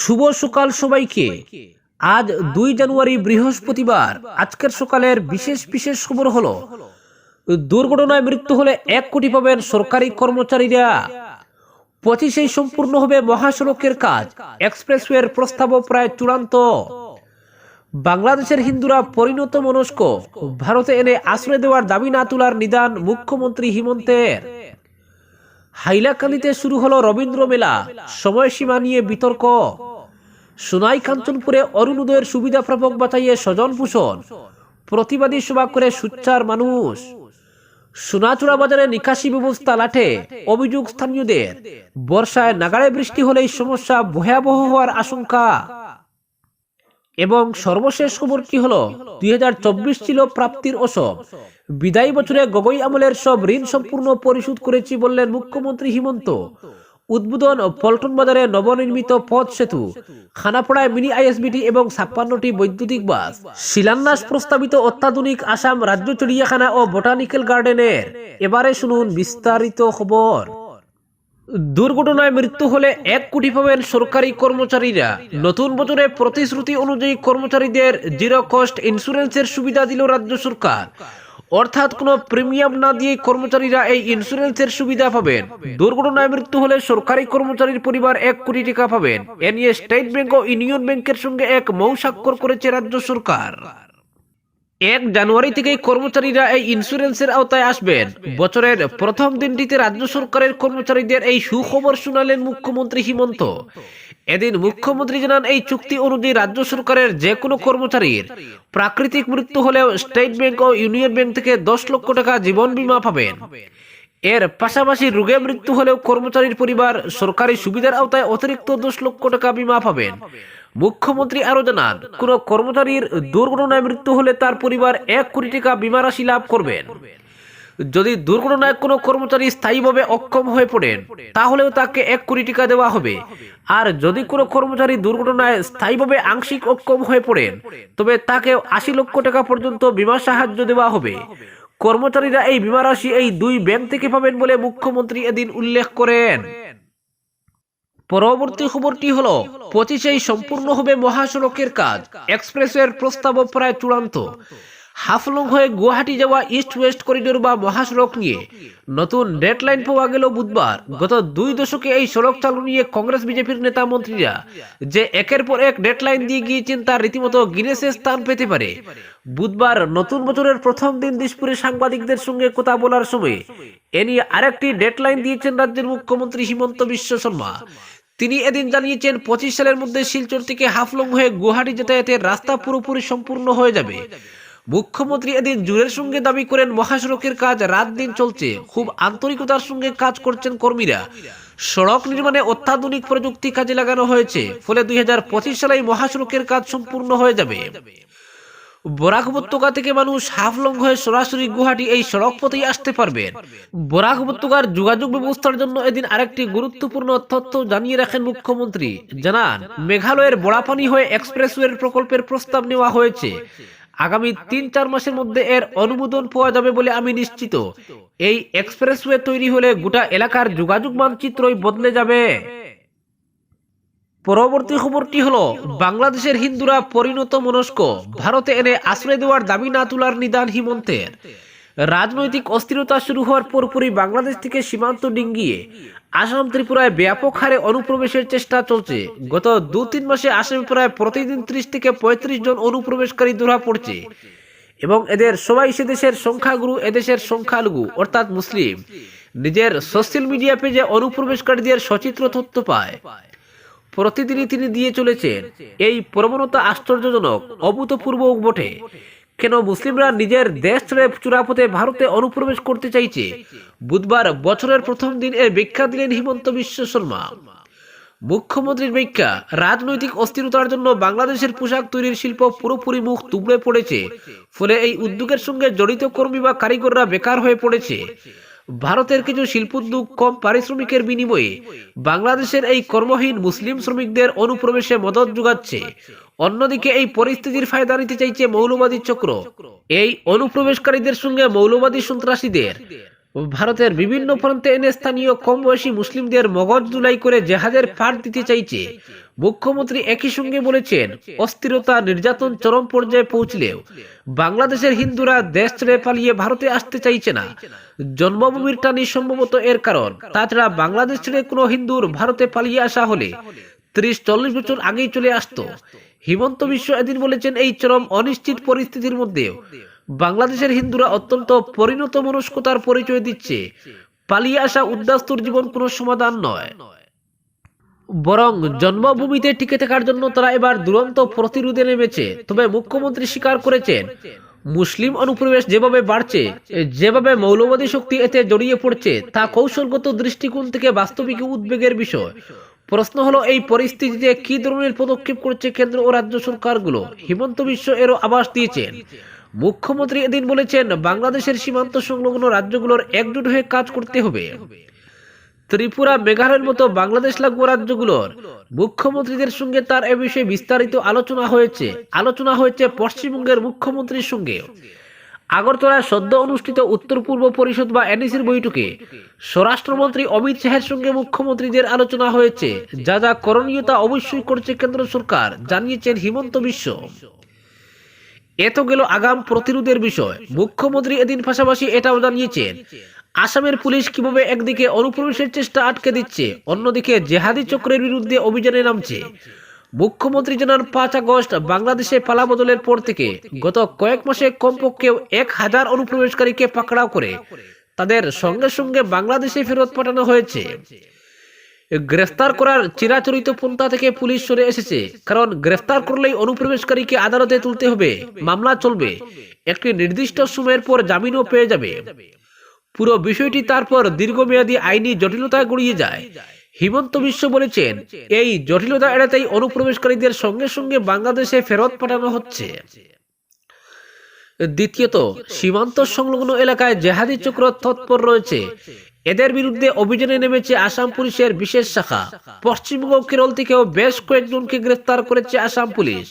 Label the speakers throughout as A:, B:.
A: শুভ সকাল সবাইকে। আজ দুই জানুয়ারি বৃহস্পতিবার। আজকের সকালের বিশেষ বিশেষ খবর হলো, দুর্ঘটনায় মৃত্যু হলে এক কোটি পাবেন সরকারি কর্মচারীরা। পঁচিশেই সম্পূর্ণ হবে মহাসড়কের কাজ। এক্সপ্রেসওয়ের প্রস্তাবও প্রায় চূড়ান্ত। বাংলাদেশের হিন্দুরা পরিণত মনস্ক। ভারতে এনে আশ্রয় দেওয়ার দাবি না তোলার নিদান মুখ্যমন্ত্রী হিমন্তের। হাইলাকান্দিতে শুরু হলো রবীন্দ্র মেলা। সময়সীমা নিয়ে বিতর্ক। সোনাই কাঞ্চনপুরে অরুণোদয়ের সুবিধা প্রাপক বাঁচাইয়ে স্বজন পোষণ প্রতিবাদী সভা করে সুচ্চার মানুষ। সোনাচূড়া বাজারে নিকাশি ব্যবস্থা লাঠে, অভিযোগ স্থানীয়দের। বর্ষায় নাগাড়ে বৃষ্টি হলেই সমস্যা ভয়াবহ হওয়ার আশঙ্কা। এবং সর্বশেষ খবরটি হলো, দুই হাজার চব্বিশ ছিল প্রাপ্তির অসব বিদায়ী বছরে গগৈ আমলের সব ঋণ সম্পূর্ণ পরিশোধ করেছি বললেন মুখ্যমন্ত্রী হিমন্ত। উদ্বোধন পল্টন বাজারে নবনির্মিত পথ সেতু, খানাপাড়ায় মিনি আইএসবিটি এবং ছাপ্পান্নটি বৈদ্যুতিক বাস। শিলান্যাস প্রস্তাবিত অত্যাধুনিক আসাম রাজ্য চিড়িয়াখানা ও বোটানিক্যাল গার্ডেনের। এবারে শুনুন বিস্তারিত খবর। দুর্ঘটনায় মৃত্যু হলে এক কোটি পাবেন সরকারি কর্মচারীরা। নতুন বছরে প্রতিশ্রুতি অনুযায়ী কর্মচারীদের জিরো কস্ট ইন্স্যুরেন্সের সুবিধা দিল রাজ্য সরকার। অর্থাৎ কোনো প্রিমিয়াম না দিয়ে কর্মচারীরা এই ইন্স্যুরেন্সের সুবিধা পাবেন। দুর্ঘটনায় মৃত্যু হলে সরকারি কর্মচারীর পরিবার এক কোটি টাকা পাবেন। এ নিয়ে স্টেট ব্যাংক ও ইউনিয়ন ব্যাংকের সঙ্গে এক মৌ স্বাক্ষর করেছে রাজ্য সরকার। এক জানুয়ারি থেকেই কর্মচারীরা এই ইন্স্যুরেন্সের আওতায় আসবেন। বছরের প্রথম দিনটিতে রাজ্য সরকারের কর্মচারীদের এই সুখবর শুনালেন মুখ্যমন্ত্রী হিমন্ত। এদিন মুখ্যমন্ত্রী জানান, এই চুক্তি অনুযায়ী রাজ্য সরকারের যে কোনো কর্মচারীর প্রাকৃতিক মৃত্যু হলেও স্টেট ব্যাংক ও ইউনিয়ন ব্যাংক থেকে দশ লক্ষ টাকা জীবন বীমা পাবেন। এর পাশাপাশি রোগে মৃত্যু হলেও কর্মচারীর পরিবার সরকারি সুবিধার আওতায় অতিরিক্ত দশ লক্ষ টাকা বীমা পাবেন। মুখ্যমন্ত্রী আরও জানান, কোন কর্মচারীর দুর্ঘটনায় মৃত্যু হলে তার পরিবার এক কোটি টাকা বীমা রাশি লাভ করবেন। যদি দুর্ঘটনায় কোনো কর্মচারী স্থায়ীভাবে অক্ষম হয়ে পড়েন, তাহলেও তাকে এক কোটি টাকা দেওয়া হবে। আর যদি কোনো কর্মচারী দুর্ঘটনায় স্থায়ীভাবে আংশিক অক্ষম হয়ে পড়েন, তবে তাকে আশি লক্ষ টাকা পর্যন্ত বীমা সাহায্য দেওয়া হবে। কর্মচারীরা এই বীমা রাশি এই দুই ব্যাংক থেকে পাবেন বলে মুখ্যমন্ত্রী এদিন উল্লেখ করেন। পরবর্তী খবরটি হল পঁচিশেই সম্পূর্ণ হবে মহাসড়কের কাজ। এক্সপ্রেসওয়ের প্রস্তাবও প্রায় চূড়ান্ত। হাফলং হয়ে গুয়াহাটি যাওয়া ইস্ট ওয়েস্ট করিডোর বা মহাসড়ক নিয়ে নতুন ডেডলাইন পাওয়া গেল বুধবার। গত দুই দশকে এই সড়ক চালু নিয়ে কংগ্রেস, বিজেপির নেতা মন্ত্রীরা যে একের পর এক ডেডলাইন দিয়ে গিয়েছেন, তার রীতিমতো গিনেসে স্থান পেতে পারে। বুধবার নতুন বছরের প্রথম দিন দিসপুরে সাংবাদিকদের সঙ্গে কথা বলার সময় এ নিয়ে আরেকটি ডেডলাইন দিয়েছেন রাজ্যের মুখ্যমন্ত্রী হিমন্ত বিশ্ব শর্মা। তিনি এদিন জানিয়েছেন, পঁচিশ সালের মধ্যে শিলচর থেকে হাফলং হয়ে গুয়াহাটি যাতায়াতের রাস্তা পুরোপুরি সম্পূর্ণ হয়ে যাবে। মুখ্যমন্ত্রী এদিন জোরের সঙ্গে দাবি করেন, মহাসড়কের কাজ রাত দিন চলছে। খুব আন্তরিকতার সঙ্গে কাজ করছেন কর্মীরা। সড়ক নির্মাণে অত্যাধুনিক প্রযুক্তি কাজে লাগানো হয়েছে। ফলে দুই সালে মহাসড়কের কাজ সম্পূর্ণ হয়ে যাবে। বরাক উপত্যকা থেকে মানুষ হাফলং হয়ে সরাসরি গুয়াহাটি এই সড়ক পথেই আসতে পারবেন বরাক উপত্যকার যোগাযোগ ব্যবস্থার জন্য এদিন আরেকটি গুরুত্বপূর্ণ তথ্য জানিয়ে রাখেন মুখ্যমন্ত্রী। জানান, মেঘালয়ের বড়াপানি হয়ে এক্সপ্রেসওয়ের প্রকল্পের প্রস্তাব নেওয়া হয়েছে। আগামী তিন চার মাসের মধ্যে এর অনুমোদন পাওয়া যাবে বলে আমি নিশ্চিত। এই এক্সপ্রেসওয়ে তৈরি হলে গোটা এলাকার যোগাযোগ মানচিত্রই বদলে যাবে। পরবর্তী খবরটি হলো, বাংলাদেশের হিন্দুরা পরিণত মনস্ক। ভারতে এনে আশ্রয় দেওয়ার দাবি না তোলার নিদান হিমন্তের। রাজনৈতিক অস্থিরতা শুরু হওয়ার পরপরই বাংলাদেশ থেকে সীমান্ত ডিঙ্গিয়ে আসাম ত্রিপুরায় ব্যাপক হারে অনুপ্রবেশের চেষ্টা চলছে। গত দু তিন মাসে আসামে প্রায় প্রতিদিন ত্রিশ থেকে পঁয়ত্রিশ জন অনুপ্রবেশকারী ধরা পড়ছে এবং এদের সবাই সে দেশের সংখ্যাগুরু এদেশের সংখ্যালঘু, অর্থাৎ মুসলিম। নিজের সোশ্যাল মিডিয়া পেজে অনুপ্রবেশকারীদের সচিত্র তথ্য পায়। প্রতিদিনই তিনি দিয়ে চলেছেন। এই প্রবণতা আশ্চর্যজনক অভূতপূর্ব বটে। কেন মুসলিমরা নিজের দেশ ছেড়ে চূড়াপথে ভারতে অনুপ্রবেশ করতে চাইছে? বুধবার বছরের প্রথম দিন এর ব্যাখ্যা দিলেন হিমন্ত বিশ্ব শর্মা। মুখ্যমন্ত্রীর ব্যাখ্যা, রাজনৈতিক অস্থিরতার জন্য বাংলাদেশের পোশাক তৈরির শিল্প পুরোপুরি মুখ তুবড়ে পড়েছে। ফলে এই উদ্যোগের সঙ্গে জড়িত কর্মী বা কারিগররা বেকার হয়ে পড়েছে। ভারতের কিছু শিল্পোদ্যোগ কম পারিশ্রমিকের বিনিময়ে বাংলাদেশের এই কর্মহীন মুসলিম শ্রমিকদের অনুপ্রবেশে মদত যোগাচ্ছে। অন্যদিকে এই পরিস্থিতির ফায়দা নিতে চাইছে মৌলবাদী চক্র। এই অনুপ্রবেশকারীদের সঙ্গে মৌলবাদী সন্ত্রাসীদের। ভারতের বিভিন্ন প্রান্তে এনে স্থানীয় কম বয়সী মুসলিমদের মগজ দুলাই করে জেহাদের ফাঁদ দিতে চাইছে। মুখ্যমন্ত্রী একই সঙ্গে বলেছেন, অস্থিরতা, নির্যাতন চরম পর্যায়ে পৌঁছলেও বাংলাদেশের হিন্দুরা দেশ ছেড়ে পালিয়ে ভারতে আসতে চাইছে না। জন্মভূমির টানি সম্ভবত এর কারণ। তাছাড়া বাংলাদেশ ছেড়ে কোনো হিন্দুর ভারতে পালিয়ে আসা হলে ত্রিশ চল্লিশ বছর আগেই চলে আসতো। হিমন্ত বিশ্ব এদিন বলেছেন এই চরম অনিশ্চিত পরিস্থিতির মধ্যেও বাংলাদেশের হিন্দুরা অত্যন্ত পরিণত মনস্কতার পরিচয় দিচ্ছে। পালিয়ে আসা উদ্বাস্তুর জীবন কোনো সমাধান নয়। বরং জন্মভূমিতে টিকে থাকার জন্য তারা এবার দুরন্ত প্রতিরোধে নেমেছে। তবে মুখ্যমন্ত্রী স্বীকার করেছেন, মুসলিম অনুপ্রবেশ যেভাবে বাড়ছে, যেভাবে মৌলবাদী শক্তি এতে জড়িয়ে পড়ছে, তা কৌশলগত দৃষ্টিকোণ থেকে বাস্তবিক উদ্বেগের বিষয়। প্রশ্ন হলো, এই পরিস্থিতিতে কি ধরনের পদক্ষেপ করছে কেন্দ্র ও রাজ্য সরকারগুলো? হিমন্ত বিশ্ব এরও আবাস দিয়েছেন। মুখ্যমন্ত্রী এদিন বলেছেন, বাংলাদেশের সীমান্ত সংলগ্ন রাজ্যগুলোর একজোট হয়ে কাজ করতে হবে। ত্রিপুরা মেঘালয়ের মতো বাংলাদেশ লাগোয়া রাজ্যগুলোর মুখ্যমন্ত্রীদের সঙ্গে তার এ বিষয়ে বিস্তারিত আলোচনা হয়েছে আলোচনা হয়েছে পশ্চিমবঙ্গের মুখ্যমন্ত্রীর সঙ্গে। আগরতলায় সদ্য অনুষ্ঠিত উত্তর পূর্ব পরিষদ বা এনএসির বৈঠকে স্বরাষ্ট্রমন্ত্রী অমিত শাহের সঙ্গে মুখ্যমন্ত্রীদের আলোচনা হয়েছে। যা যা করণীয় তা অবশ্যই করছে কেন্দ্র সরকার, জানিয়েছেন হিমন্ত বিশ্ব। এত গেল আগাম প্রতিরোধের বিষয়। মুখ্যমন্ত্রী এদিন পাশাপাশি এটাও জানিয়েছেন, আসামের পুলিশ কীভাবে একদিকে অনুপ্রবেশের চেষ্টা আটকে দিচ্ছে, অন্যদিকে জেহাদি চক্রের বিরুদ্ধে অভিযানে নামছে। মুখ্যমন্ত্রী জানান পাঁচ আগস্ট বাংলাদেশে পালাবদলের পর থেকে গত কয়েক মাসে কমপক্ষে এক হাজার অনুপ্রবেশকারীকে পাকড়াও করে তাদের সঙ্গে সঙ্গে বাংলাদেশে ফেরত পাঠানো হয়েছে। গ্রেফতার করার চিরাচরিত পন্থা থেকে পুলিশ সরে এসেছে, কারণ গ্রেফতার করলেই অনুপ্রবেশকারীকে আদালতে তুলতে হবে। মামলা চলবে। একটি নির্দিষ্ট সময়ের পর জামিনও পেয়ে যাবে। পুরো বিষয়টি তারপর দীর্ঘমেয়াদী আইনি জটিলতায় গড়িয়ে যায়। হিমন্ত বিশ্ব বলেছেন, এই জটিলতা এড়াতেই অনুপ্রবেশকারীদের সঙ্গে সঙ্গে বাংলাদেশে ফেরত পাঠানো হচ্ছে। দ্বিতীয়ত, সীমান্ত সংলগ্ন এলাকায় জেহাদি চক্র তৎপর রয়েছে। এদের বিরুদ্ধে অভিযানে নেমেছে আসাম পুলিশের বিশেষ শাখা। পশ্চিমবঙ্গ কেরল থেকেও বেশ কয়েকজনকে গ্রেফতার করেছে আসাম পুলিশ।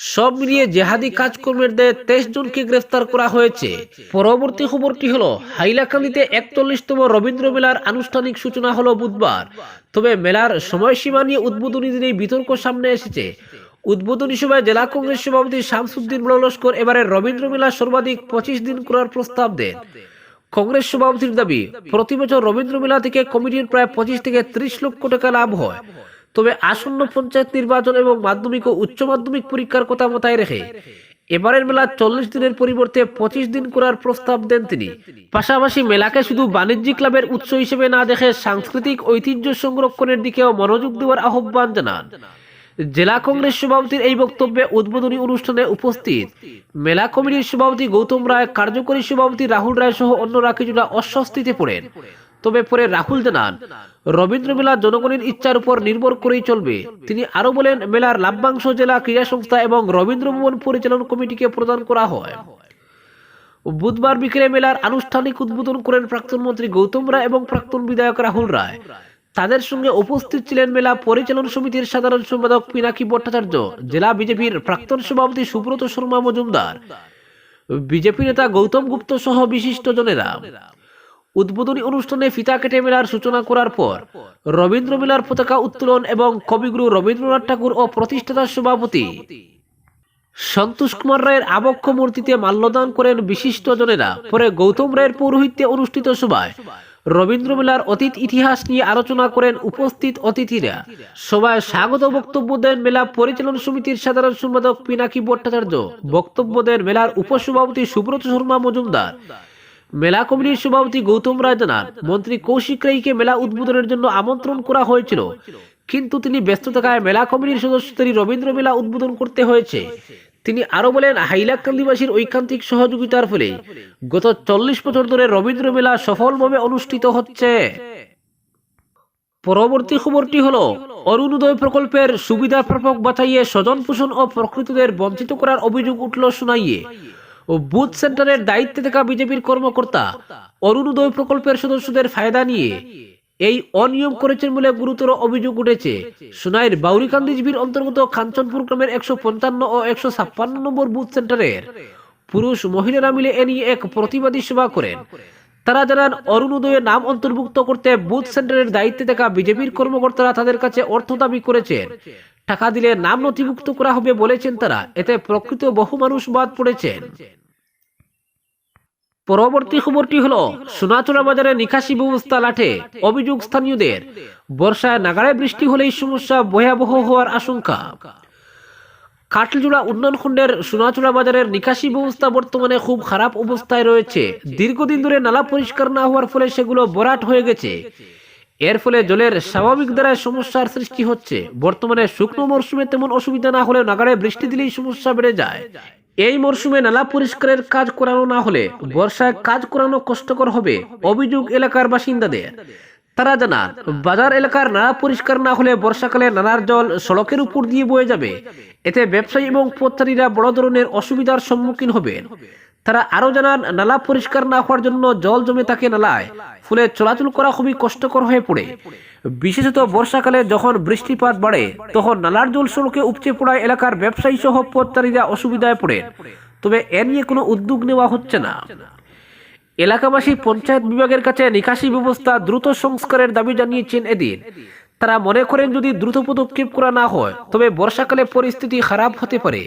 A: সব মিলিয়ে জেহাদি কাজকর্মের তেইশ জনকে গ্রেফতার করা হয়েছে। পরবর্তী খবরটি হলো, হাইলাকান্দিতে একচল্লিশতম রবীন্দ্র মেলার আনুষ্ঠানিক সূচনা হলো বুধবার। তবে মেলার সময়সীমা নিয়ে উদ্বোধনী দিনেই বিতর্ক সামনে এসেছে। উদ্বোধনী সভায় জেলা কংগ্রেস সভাপতি শামসুদ্দিন লস্কর এবারে রবীন্দ্র মেলা সর্বাধিক পঁচিশ দিন করার প্রস্তাব দেন। কংগ্রেস সভাপতির দাবি, প্রতি বছর রবীন্দ্র মেলা থেকে কমিটির প্রায় পঁচিশ থেকে ত্রিশ লক্ষ টাকা লাভ হয়। তবে আসন্ন পঞ্চায়েত নির্বাচন এবং মাধ্যমিক ও উচ্চ মাধ্যমিক পরীক্ষার কথা মাথায় রেখে এবারের মেলা চল্লিশ দিনের পরিবর্তে পঁচিশ দিন করার প্রস্তাব দেন তিনি। পাশাপাশি মেলাকে শুধু বাণিজ্যিক লাভের উৎস হিসেবে না দেখে সাংস্কৃতিক ঐতিহ্য সংরক্ষণের দিকেও মনোযোগ দেওয়ার আহ্বান জানান। জেলা কংগ্রেস সভাপতির এই বক্তব্যে উদ্বোধনী অনুষ্ঠানে উপস্থিত মেলা কমিটির সভাপতি গৌতম রায়, কার্যকরী সভাপতি রাহুল রায় সহ অন্যরা কিছুটা অস্বস্তিতে পড়েন। তবে পরে রাহুল জানান রবীন্দ্র মেলা জনগণের ইচ্ছার উপর নির্ভর করেই চলবে। তিনি আরও বলেন, মেলার লাভ্যাংশ জেলা ক্রীড়া সংস্থা এবং রবীন্দ্র ভবন পরিচালন কমিটিকে প্রদান করা হয়। বুধবার বিকেলে মেলার আনুষ্ঠানিক উদ্বোধন করেন প্রাক্তন মন্ত্রী গৌতম রায় এবং প্রাক্তন বিধায়ক রাহুল রায়। তাদের সঙ্গে উপস্থিত ছিলেন মেলা পরিচালন সমিতির সাধারণ সম্পাদক পিনাকি ভট্টাচার্য, জেলা বিজেপির প্রাক্তন সভাপতি সুব্রত শর্মা মজুমদার, বিজেপি নেতা গৌতম গুপ্ত সহ বিশিষ্ট জনেরা। উদ্বোধনী অনুষ্ঠানে ফিতা কেটে মেলার সূচনা করার পর রবীন্দ্র মেলার পতাকা উত্তোলন এবং কবিগুরু রবীন্দ্রনাথ ঠাকুর ও প্রতিষ্ঠাতা সভাপতি সন্তোষ কুমার রায়ের আবক্ষ মূর্তিতে মাল্যদান করেন বিশিষ্ট জনেরা। পরে গৌতম রায়ের পৌরোহিত্যে অনুষ্ঠিত সভায় রবীন্দ্র মেলার অতীত ইতিহাস নিয়ে আলোচনা করেন উপস্থিত অতিথিরা। সভায় স্বাগত বক্তব্য দেন মেলা পরিচালন সমিতির সাধারণ সম্পাদক পিনাকি ভট্টাচার্য। বক্তব্য দেন মেলার উপসভাপতি সুব্রত শর্মা মজুমদার। মেলা কমিটির সভাপতি গৌতম রায় জানান মন্ত্রী কৌশিক রায়কে মেলা উদ্বোধনের জন্য আমন্ত্রণ করা হয়েছিল। কিন্তু তিনি ব্যস্ত থাকায় মেলা কমিটির সদস্যদেরই রবীন্দ্র মেলা উদ্বোধন করতে হয়েছে। তিনি আরও বলেন হাইলাকান্দিবাসীর ঐকান্তিক সহযোগিতার ফলে গত চল্লিশ বছর ধরে রবীন্দ্র মেলা সফলভাবে অনুষ্ঠিত হচ্ছে। পরবর্তী খবরটি হলো, অরুণোদয় প্রকল্পের সুবিধা প্রাপক বাছাইয়ে স্বজন পোষণ ও প্রকৃতদের বঞ্চিত করার অভিযোগ উঠল শুনাইয়ে। ও বুথ সেন্টারের দায়িত্বে থাকা বিজেপির কর্মকর্তা অরুণোদয় প্রকল্পের সদস্যদের ফায়দা নিয়ে এই অনিয়ম করেছেন বলে গুরুতর অভিযোগ উঠেছে। সোনাইয়ের বাউরিকান্দি জিবির অন্তর্গত কাঞ্চনপুর গ্রামের একশো পঞ্চান্ন ও একশো ছাপ্পান্ন নম্বর বুথ সেন্টারের পুরুষ মহিলারা মিলে এ নিয়ে এক প্রতিবাদী সভা করেন। তারা জানান অরুণোদয়ের নাম অন্তর্ভুক্ত করতে বুথ সেন্টারের দায়িত্বে থাকা বিজেপির কর্মকর্তারা তাদের কাছে অর্থ দাবি করেছেন। টাকা দিলে নাম নথিভুক্ত করা হবে বলেছেন তারা। এতে প্রকৃত বহু মানুষ বাদ পড়েছেন। পরবর্তী খবরটি হলো সোনাচূড়া বাজারে নিকাশি ব্যবস্থা লাঠে। অভিযোগ স্থানীয়দের, বর্ষায় নাগাড়ে বৃষ্টি হলেই সমস্যা ভয়াবহ হওয়ার আশঙ্কা। কাটলজোড়া উন্নয়ন খণ্ডের সোনাচূড়া বাজারের নিকাশি ব্যবস্থা বর্তমানে খুব খারাপ অবস্থায় রয়েছে। দীর্ঘদিন ধরে নালা পরিষ্কার না হওয়ার ফলে সেগুলো বরাট হয়ে গেছে। এর ফলে জলের স্বাভাবিক দ্বারায় সমস্যার সৃষ্টি হচ্ছে। বর্তমানে শুকনো মরশুমে তেমন অসুবিধা না হলে নাগাড়ে বৃষ্টি দিলেই সমস্যা বেড়ে যায়। এই মরশুমে নালা পরিষ্কারের কাজ করানো না হলে বর্ষায় কাজ করানো কষ্টকর হবে, অভিযোগ এলাকার বাসিন্দাদের। তারা জানান, বাজার এলাকার নালা পরিষ্কার না হলে বর্ষাকালে নালার জল সড়কের উপর দিয়ে বয়ে যাবে। এতে ব্যবসায়ী এবং পথচারীরা বড় ধরনের অসুবিধার সম্মুখীন হবেন। তারা আরও জানান, নালা পরিষ্কার না হওয়ার জন্য জল জমে থাকে নালায়। ফলে চলাচল করা খুবই কষ্টকর হয়ে পড়ে। বিশেষত বর্ষাকালে যখন বৃষ্টিপাত বাড়ে, তখন নালার জল সড়কে উপচে পড়ায় এলাকার ব্যবসায়ী সহ পথচারীরা অসুবিধায় পড়েন। তবে এ নিয়ে কোনো উদ্যোগ নেওয়া হচ্ছে না। এলাকাবাসী পঞ্চায়েত বিভাগের কাছে নিকাশি ব্যবস্থা দ্রুত সংস্কারের দাবি জানিয়েছেন এদিন। তারা মনে করেন, যদি দ্রুত পদক্ষেপ করা না হয়, তবে বর্ষাকালে পরিস্থিতি খারাপ হতে পারে।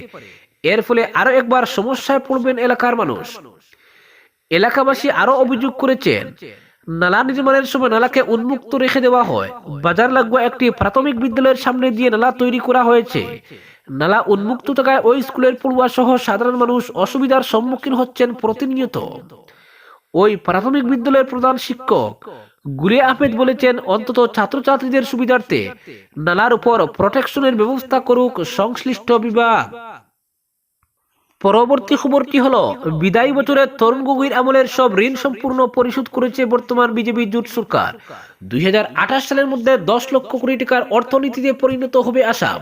A: এর ফলে আরও একবার সমস্যায় পড়বেন এলাকার মানুষ। এলাকাবাসী আরও অভিযোগ করেছেন, নালা নির্মাণের সময় নালাকে উন্মুক্ত রেখে দেওয়া হয়। বাজার লাগোয়া একটি প্রাথমিক বিদ্যালয়ের সামনে দিয়ে নালা তৈরি করা হয়েছে। নালা উন্মুক্ত থাকায় ওই স্কুলের পড়ুয়া সহ সাধারণ মানুষ অসুবিধার সম্মুখীন হচ্ছেন প্রতিনিয়ত। ওই প্রাথমিক বিদ্যালয়ের প্রধান শিক্ষক গুলে আহমেদ বলেছেন, অন্তত ছাত্রছাত্রীদের সুবিধার্থে নালার উপর প্রোটেকশনের ব্যবস্থা করুক সংশ্লিষ্ট বিভাগ। পরবর্তী খবরটি হলো? বিদায়ী বছরে তরুণ গগৈর আমলের সব ঋণ সম্পূর্ণ পরিশোধ করেছে বর্তমান বিজেপি জোট সরকার। দুই হাজার আঠাশ সালের মধ্যে দশ লক্ষ কোটি টাকার অর্থনীতিতে পরিণত হবে আসাম।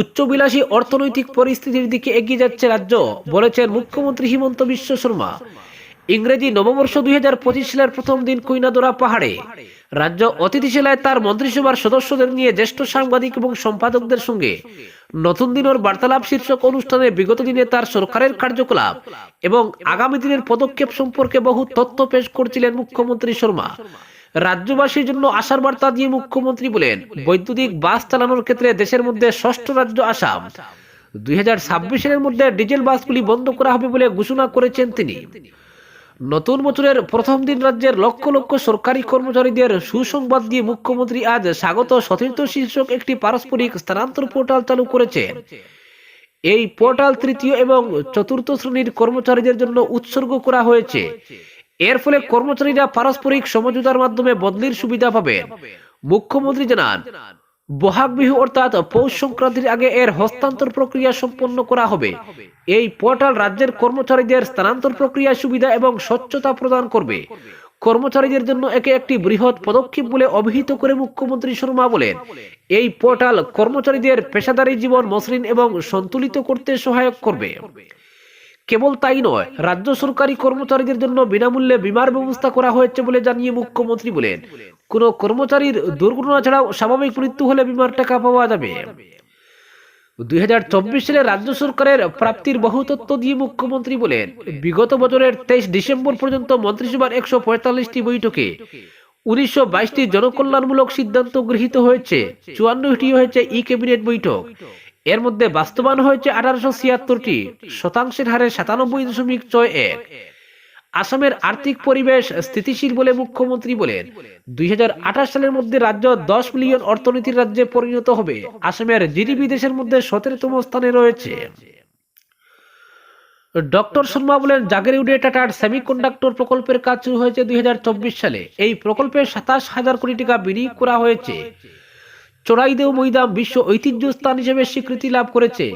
A: উচ্চবিলাসী অর্থনৈতিক পরিস্থিতির দিকে এগিয়ে যাচ্ছে রাজ্য, বলেছেন মুখ্যমন্ত্রী হিমন্ত বিশ্ব শর্মা। ইংরেজি নববর্ষ দুই হাজার পঁচিশ সালের প্রথম দিন কৈনাদোরা পাহাড়ে। রাজ্য অতিথিশালায় তার মন্ত্রিসভার সদস্যদের নিয়ে জ্যেষ্ঠ সাংবাদিক এবং সম্পাদকদের সঙ্গে। নতুন দিনের বার্তালাপ শীর্ষক অনুষ্ঠানে বিগত দিনে তার সরকারের কার্যকলাপ এবং আগামী দিনের পদক্ষেপ সম্পর্কে বহু তথ্য পেশ করছিলেন মুখ্যমন্ত্রী শর্মা। রাজ্যবাসীর জন্য আশার বার্তা দিয়ে মুখ্যমন্ত্রী বলেন, বৈদ্যুতিক বাস চালানোর ক্ষেত্রে দেশের মধ্যে ষষ্ঠ রাজ্য আসাম। দুই সালের মধ্যে ডিজেল বাসগুলি বন্ধ করা হবে বলে ঘোষণা করেছেন তিনি। নতুন বছরের প্রথম দিন রাজ্যের লক্ষ লক্ষ সরকারি কর্মচারীদের সুসংবাদ দিয়ে মুখ্যমন্ত্রী আজ স্বাগত সতীর্থ শীর্ষক একটি পারস্পরিক স্থানান্তর পোর্টাল চালু করেছেন এই পোর্টাল তৃতীয় এবং চতুর্থ শ্রেণির কর্মচারীদের জন্য উৎসর্গ করা হয়েছে। এর ফলে কর্মচারীরা পারস্পরিক সমঝোতার মাধ্যমে বদলির সুবিধা পাবেন। মুখ্যমন্ত্রী জানান বহাগ বিহু অর্থাৎ পৌষ সংক্রান্তির আগে এর হস্তান্তর প্রক্রিয়া সম্পন্ন করা হবে। এই পোর্টাল রাজ্যের কর্মচারীদের স্থানান্তর প্রক্রিয়া সুবিধা এবং স্বচ্ছতা প্রদান করবে। কর্মচারীদের জন্য একে একটি বৃহৎ পদক্ষেপ বলে অভিহিত করে মুখ্যমন্ত্রী শর্মা বলেন। এই পোর্টাল কর্মচারীদের পেশাদারী জীবন মসৃণ এবং সন্তুলিত করতে সহায়ক করবে। কেবল তাই নয়, রাজ্য সরকারি কর্মচারীদের জন্য বিনামূল্যে বিমার ব্যবস্থা করা হয়েছে বলে জানিয়ে মুখ্যমন্ত্রী বলেন। কোন কর্মচারীর দুর্ঘটনা ছাড়াও স্বাভাবিক মৃত্যু হলে বিমার টাকা পাওয়া যাবে। দুই সালে রাজ্য সরকারের প্রাপ্তির বহু তথ্য দিয়ে মুখ্যমন্ত্রী বলেন, বিগত বছরের তেইশ ডিসেম্বর পর্যন্ত মন্ত্রিসভার একশো পঁয়তাল্লিশটি বৈঠকে উনিশশো বাইশটি জনকল্যাণমূলক সিদ্ধান্ত গৃহীত হয়েছে চুয়ান্নটি হয়েছে ই ক্যাবিনেট বৈঠক। এর মধ্যে বাস্তবায়ন হয়েছে আঠারোশো ছিয়াত্তরটি, শতাংশের হারে সাতানব্বই দশমিক ছয় এক। আসামের আর্থিক পরিবেশ স্থিতিশীল বলে মুখ্যমন্ত্রী বলেন, দুই সালের মধ্যে রাজ্য দশ মিলিয়ন অর্থনীতির রাজ্যে পরিণত হবে। আসামের জিডিপি দেশের মধ্যে সতেরোতম স্থানে রয়েছে। ডক্টর শর্মা বলেন, জাগেরিউডে টাটার সেমিকন্ডাক্টর প্রকল্পের কাজ শুরু হয়েছে দুই হাজার চব্বিশ সালে। এই প্রকল্পে সাতাশ হাজার কোটি টাকা বিনিয়োগ করা হয়েছে। চড়াইদেও মৈদাম বিশ্ব ঐতিহ্য স্থান হিসেবে স্বীকৃতি লাভ করেছে।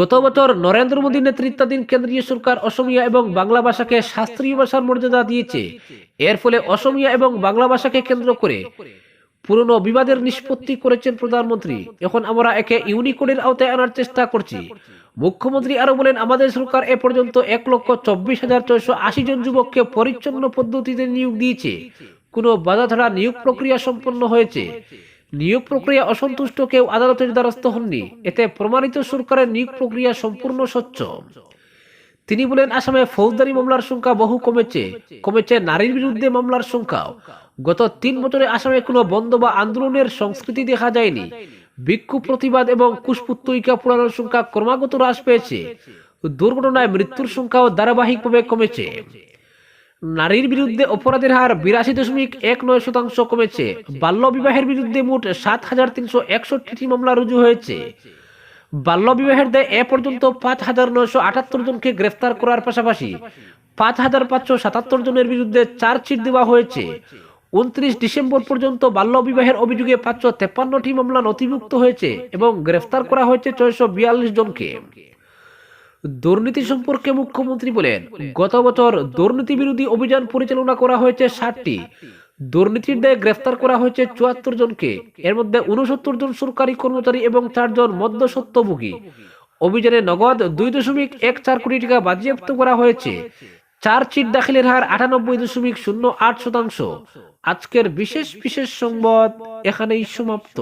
A: গত বছর নরেন্দ্র মোদী নেতৃত্বাধীন কেন্দ্রীয় সরকার অসমীয়া এবং বাংলা ভাষাকে শাস্ত্রীয় ভাষার মর্যাদা দিয়েছে। এর ফলে অসমীয়া এবং বাংলা ভাষাকে কেন্দ্র করে পুরনো বিবাদের নিষ্পত্তি করেছেন প্রধানমন্ত্রী। এখন আমরা একে ইউনিকোডের আওতায় আনার চেষ্টা করছি। মুখ্যমন্ত্রী আরও বলেন, আমাদের সরকার এ পর্যন্ত এক লক্ষ চব্বিশ হাজার ছয়শো আশি জন যুবককে পরিচ্ছন্ন পদ্ধতিতে নিয়োগ দিয়েছে। কোনো বাধা ছাড়া নিয়োগ প্রক্রিয়া সম্পন্ন হয়েছে। নিয়োগ প্রক্রিয়া অসন্তুষ্ট কেউ আদালতের দ্বারস্থ হননি। এতে প্রমাণিত সরকারের নিয়োগ প্রক্রিয়া সম্পূর্ণ স্বচ্ছ। তিনি বলেন, আসামে ফৌজদারি মামলার সংখ্যা বহু কমেছে। কমেছে নারীর বিরুদ্ধে মামলার সংখ্যাও গত তিন বছরে আসামে কোনো বন্ধ বা আন্দোলনের সংস্কৃতি দেখা যায়নি। বিক্ষোভ প্রতিবাদ এবং কুশপুত্তরিকা পুরানোর সংখ্যা ক্রমাগত হ্রাস পেয়েছে। দুর্ঘটনায় মৃত্যুর সংখ্যাও ধারাবাহিকভাবে কমেছে। নারীর বিরুদ্ধে অপরাধের হার বিরাশি দশমিক এক নয় শতাংশ কমেছে। বাল্য বিবাহের বিরুদ্ধে মোট সাত হাজার তিনশো একষট্টি মামলা রুজু হয়েছে। বাল্য বিবাহের দায়ে এ পর্যন্ত পাঁচ হাজার নয়শো আটাত্তর জনকে গ্রেফতার করার পাশাপাশি পাঁচ হাজার পাঁচশো সাতাত্তর জনের বিরুদ্ধে চার্জশিট দেওয়া হয়েছে। উনত্রিশ ডিসেম্বর পর্যন্ত বাল্য বিবাহের অভিযোগে পাঁচশো তেপ্পান্নটি মামলা নথিভুক্ত হয়েছে এবং গ্রেফতার করা হয়েছে ছয়শো বিয়াল্লিশ জনকে। দুর্নীতি সম্পর্কে মুখ্যমন্ত্রী বলেন, গত বছর দুর্নীতি বিরোধী অভিযান পরিচালনা করা হয়েছে ষাটটি। দুর্নীতির দায়ে গ্রেফতার করা হয়েছে চুয়াত্তর জনকে। এর মধ্যে উনসত্তর জন সরকারি কর্মচারী এবং চারজন মধ্যস্বত্বভোগী অভিযানে নগদ দুই দশমিক এক চার কোটি টাকা বাজেয়াপ্ত করা হয়েছে। চার্জশিট দাখিলের হার আটানব্বই দশমিক শূন্য আট শতাংশ। আজকের বিশেষ বিশেষ সংবাদ এখানেই সমাপ্ত।